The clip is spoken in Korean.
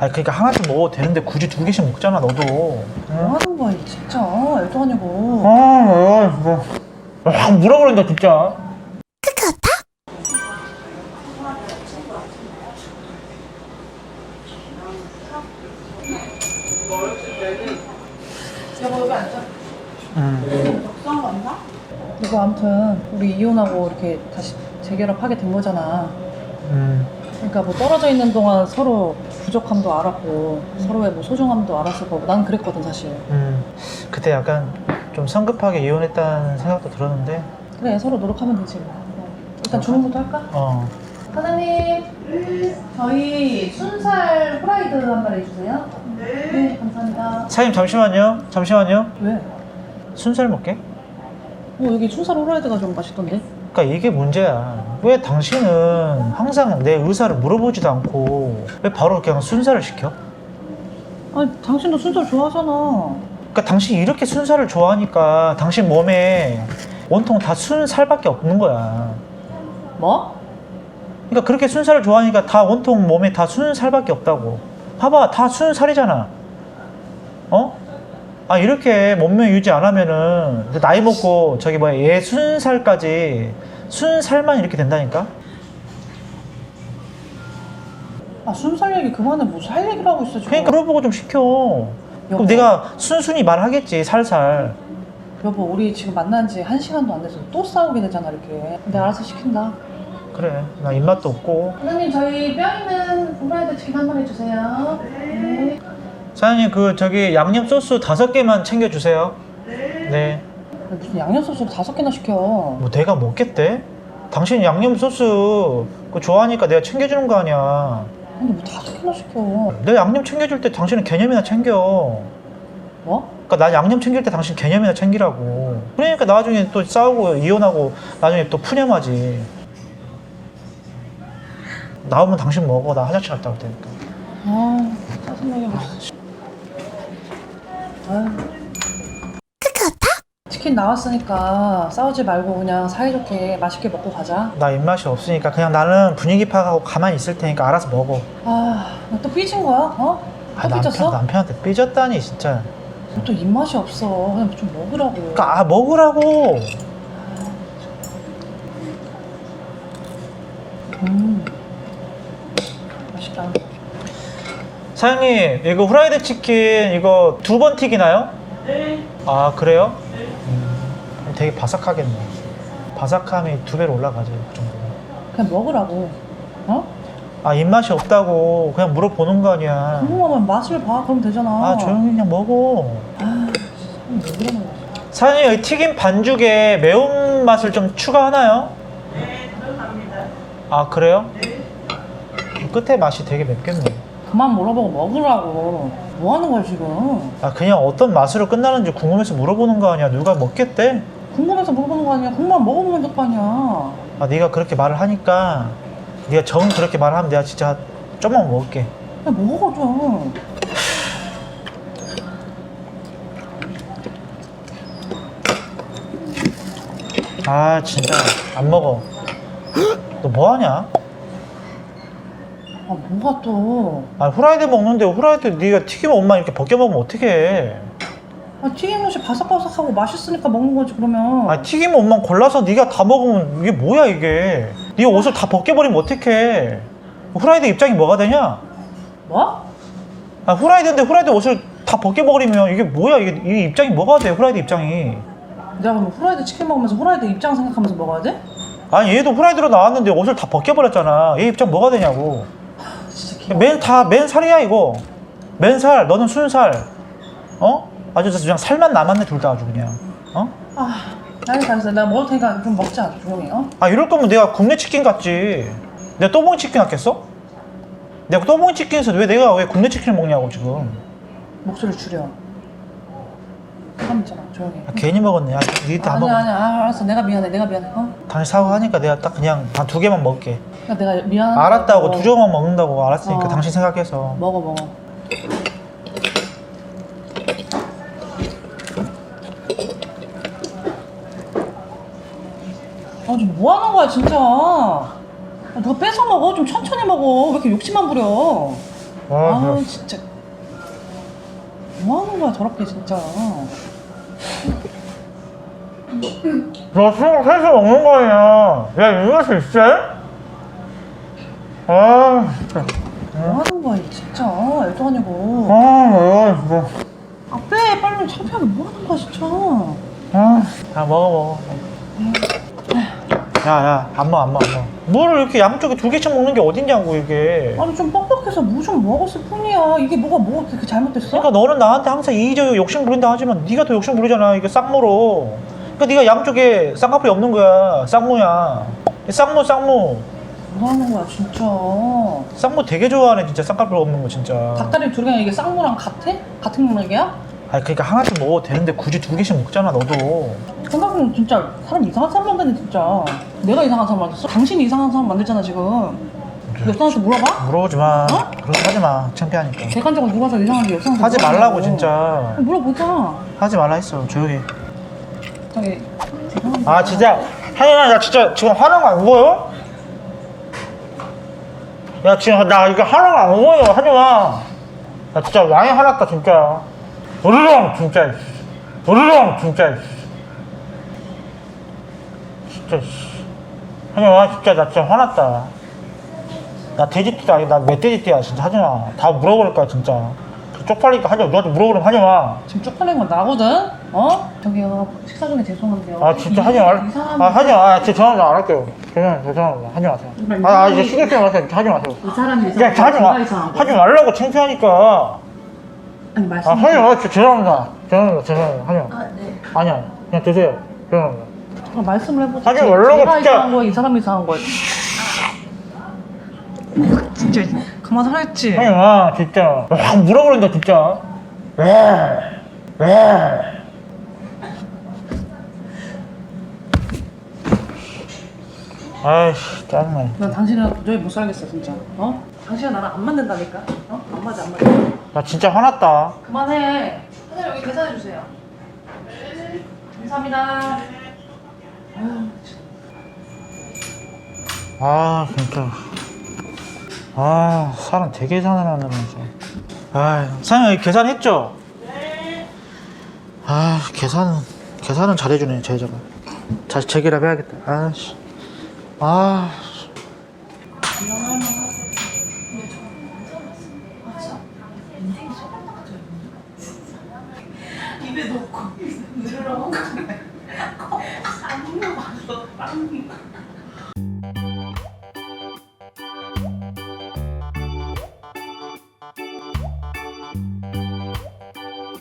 아 그러니까 하나씩 먹어도 되는데 굳이 두 개씩 먹잖아 너도. 뭐 하는 거야 진짜 애도 아니고 아 뭐야 이거. 아 뭐라 그런다 진짜. 여보 여기 앉아 음. 이거 아무튼 우리 이혼하고 이렇게 다시 재결합하게 된 거잖아 음. 그러니까 뭐 떨어져 있는 동안 서로 부족함도 알았고 서로의 뭐 소중함도 알았을 거고 난 그랬거든 사실 음. 그때 약간 좀 성급하게 이혼했다는 생각도 들었는데. 그래 서로 노력하면 되지 뭐. 일단 주문부터 할까? 어. 사장님 저희 순살 후라이드 한 마리 주세요 네 감사합니다 사장님 잠시만요. 잠시만요. 왜? 순살 먹게. 어 여기 순살 후라이드가 좀 맛있던데 그러니까 이게 문제야. 왜 당신은 항상 내 의사를 물어보지도 않고 왜 바로 그냥 순살을 시켜? 아니 당신도 순살 좋아하잖아 그러니까 당신이 이렇게 순살을 좋아하니까 당신 몸에 온통 다 순살밖에 없는 거야. 뭐? 그러니까 그렇게 순살을 좋아하니까 다 온통 몸에 다 순살밖에 없다고. 봐봐, 다 순살이잖아. 어? 아 이렇게 몸매 유지 안 하면은 나이 먹고 저기 뭐야 얘 순살까지 순살만 이렇게 된다니까? 아 순살 얘기 그만해 뭐살 얘기를 하고 있어 지금 그러니까 물어보고 좀 시켜. 그럼 여보. 내가 순순히 말하겠지 살살. 여보 우리 지금 만난 지 한 시간도 안 돼서 또 싸우게 되잖아 이렇게 내가 알아서 시킨다 그래, 나 입맛도 없고. 사장님 저희 뼈 있는 후라이드 치킨 한 마리 주세요 네. 사장님 그 저기 양념 소스 다섯 개만 챙겨주세요. 네. 무슨 양념 소스를 다섯 개나 시켜 뭐 내가 먹겠대? 당신 양념 소스 그거 좋아하니까 내가 챙겨주는 거 아니야. 근데 뭐 다섯 개나 시켜 내가 양념 챙겨줄 때 당신은 개념이나 챙겨. 뭐? 그러니까 나 양념 챙길 때 당신 개념이나 챙기라고. 그러니까 나중에 또 싸우고 이혼하고 나중에 또 푸념하지. 나오면 당신 먹어. 나 화장실 갔다 올 테니까. 아 짜증나게 치킨 나왔으니까 싸우지 말고 그냥 사이좋게 맛있게 먹고 가자 나 입맛이 없으니까 그냥 나는 분위기 파악하고 가만히 있을 테니까 알아서 먹어. 아 나또 삐진 거야? 어? 아, 또 남편, 삐졌어? 남편한테 삐졌다니 진짜. 너또 입맛이 없어 그냥 좀 먹으라고 그러니까 아 먹으라고. 음 맛있다 사장님 이거 후라이드 치킨 이거 두 번 튀기나요? 네. 아 그래요? 음, 되게 바삭하겠네. 바삭함이 두 배로 올라가죠 그 정도. 그냥 먹으라고 어? 아 입맛이 없다고 그냥 물어보는 거 아니야. 궁금하면 맛을 봐 그럼 되잖아 아 조용히 그냥 먹어. 아, 왜 그러는 거야 사장님 여기 튀김 반죽에 매운 맛을 좀 추가하나요? 네 들어갑니다. 아 그래요? 네. 끝에 맛이 되게 맵겠네. 그만 물어보고 먹으라고 뭐 하는 거야 지금 아 그냥 어떤 맛으로 끝나는지 궁금해서 물어보는 거 아니야. 누가 먹겠대? 궁금해서 물어보는 거 아니야 그만 먹어보면 될 거 아니야 아 네가 그렇게 말을 하니까 네가 정 그렇게 말하면 내가 진짜 좀만 먹을게. 그냥 먹어 좀 아 진짜 안 먹어. 너 뭐 하냐? 아 뭐가 또 아 후라이드 먹는데 후라이드 네가 튀김 옷만 이렇게 벗겨 먹으면 어떡해? 아, 튀김옷이 바삭바삭하고 맛있으니까 먹는 거지 그러면 아 튀김 옷만 골라서 네가 다 먹으면 이게 뭐야 이게? 네 옷을 다 벗겨버리면 어떡해? 후라이드 입장이 뭐가 되냐? 뭐? 아 후라이드인데 후라이드 옷을 다 벗겨버리면 이게 뭐야 이게 이 입장이 뭐가 돼 후라이드 입장이? 내가 그럼 후라이드 치킨 먹으면서 후라이드 입장 생각하면서 먹어야 돼? 아니 얘도 후라이드로 나왔는데 옷을 다 벗겨버렸잖아. 얘 입장 뭐가 되냐고. 진짜 기억 맨다 맨살이야 이거. 맨살 너는 순살. 어? 아주 그냥 살만 남았네 둘 다 아주 그냥. 어? 아 알겠어 알겠어 내가 먹을 테니까 좀 먹자 조용히 어? 아 이럴 거면 내가 국내 치킨 갔지. 내가 또봉이 치킨 할겠어? 내가 또봉이 치킨에서 왜 내가 왜 국내 치킨을 먹냐고 지금. 목소리 줄여 있잖아 조용히 아, 괜히 먹었네. 아, 아니야 먹어. 아니야 아, 알았어 내가 미안해 내가 미안해 어? 당신 사과하니까 내가 딱 그냥 단 두 개만 먹을게. 그러니까 내가 미안한 알았다고 두 조각만 먹는다고 알았으니까 어. 당신 생각해서. 먹어 먹어 아 지금 뭐 하는 거야 진짜? 아, 누가 뺏어 먹어. 좀 천천히 먹어. 왜 이렇게 욕심만 부려? 아, 아 진짜. 뭐 하는 거야 저렇게 진짜. 너 술, 회수 먹는 거 아니야. 야, 이럴 수 있어? 아, 진짜. 뭐 하는 거야 진짜. 애도 아니고. 아, 뭐야, 이거. 아 빼 빨리 창피하게 뭐 하는 거야 진짜. 아, 야, 먹어, 먹어. 야, 야, 안 먹어, 안 먹어, 안 먹어. 뭘 이렇게 양쪽에 두 개씩 먹는 게 어딨냐고, 이게. 아니 좀 뻑뻑해서 무 좀 먹었을 뿐이야 이게 뭐가 뭐가 그렇게 잘못됐어? 그러니까 너는 나한테 항상 이의적으로 욕심 부린다 하지만 네가 더 욕심 부리잖아 이게 쌍무로 그러니까 네가 양쪽에 쌍꺼풀이 없는 거야 쌍무야 쌍무 쌍무 뭐 하는 거야 진짜 쌍무 되게 좋아하네 진짜 쌍꺼풀 없는 거 진짜 닭다리 두 개가 이게 쌍무랑 같아? 같은 맥락이야? 아니 그러니까 하나씩 먹어도 되는데 굳이 두 개씩 먹잖아 너도. 생각해보면 진짜 사람 이상한 사람 만드네 진짜. 내가 이상한 사람 만들었어? 당신이 이상한 사람 만들잖아 지금. 옆사람한테 물어봐? 물어보지 마. 어? 그런 거 하지 마. 창피하니까. 객관적으로 누가 더 이상한지 옆사람한테 하지. 말라고 진짜. 물어보자. 하지 말라 했어. 조용히 해. 저기 아 진짜. 하연아 나 진짜 지금 화난 거 안 보여? 야 지금 나 이거 화난 거 안 보여. 하지 마. 나 진짜 많이 화났다 진짜 으르렁 진짜. 으르렁 진짜. 진짜 이씨. 하지마 진짜 나 진짜 화났다 나 돼지띠다 아니 나 멧돼지띠야 진짜 하지마 다 물어버릴 거야 진짜 쪽팔리니까 하지 마 너한테 물어보면 하지 마 지금 쪽팔린 건 나거든? 어? 저기요 식사 중에 죄송한데요 아 진짜 이- 하지 말. 아 하지 마. 아, 진짜 전화 안 할게요. 죄송 죄송합니다. 하지 마세요. 아, 아 이제 신경 쓰지 마세요. 하지 마세요. 이 사람이 야, 하지 마. 하지. 말라고 창피하니까. 아니 아 말씀 하지 마. 진짜 죄송합니다. 죄송합니다. 죄송합니다. 하지 마. 네. 아니 아니. 그냥 드세요. 죄송합니다. 아, 말씀을 하지 말라고, 제가 진짜. 이상한 거야 이 사람이 이상한 거야 진짜 그만하랬지 하지 마. 진짜. 확 물어버린다 진짜. 왜? 왜? 아이씨 짜증나. 난 당신이랑 도저히 못 살겠어 진짜 어? 당신은 나랑 안 맞는다니까 어? 안 맞아 안 맞아 나 진짜 화났다. 그만해. 사장님 여기 계산해 주세요. 감사합니다. 아유, 아 진짜. 아 사람 되게 계산을 한다면서. 아 사장님 여기 계산했죠? 아 계산은 계산은 잘해주네 제 여자가 다시 재결합 해야겠다. 아씨. 아 입에 넣고 늘으라고. 안 물어봤어. 빵이.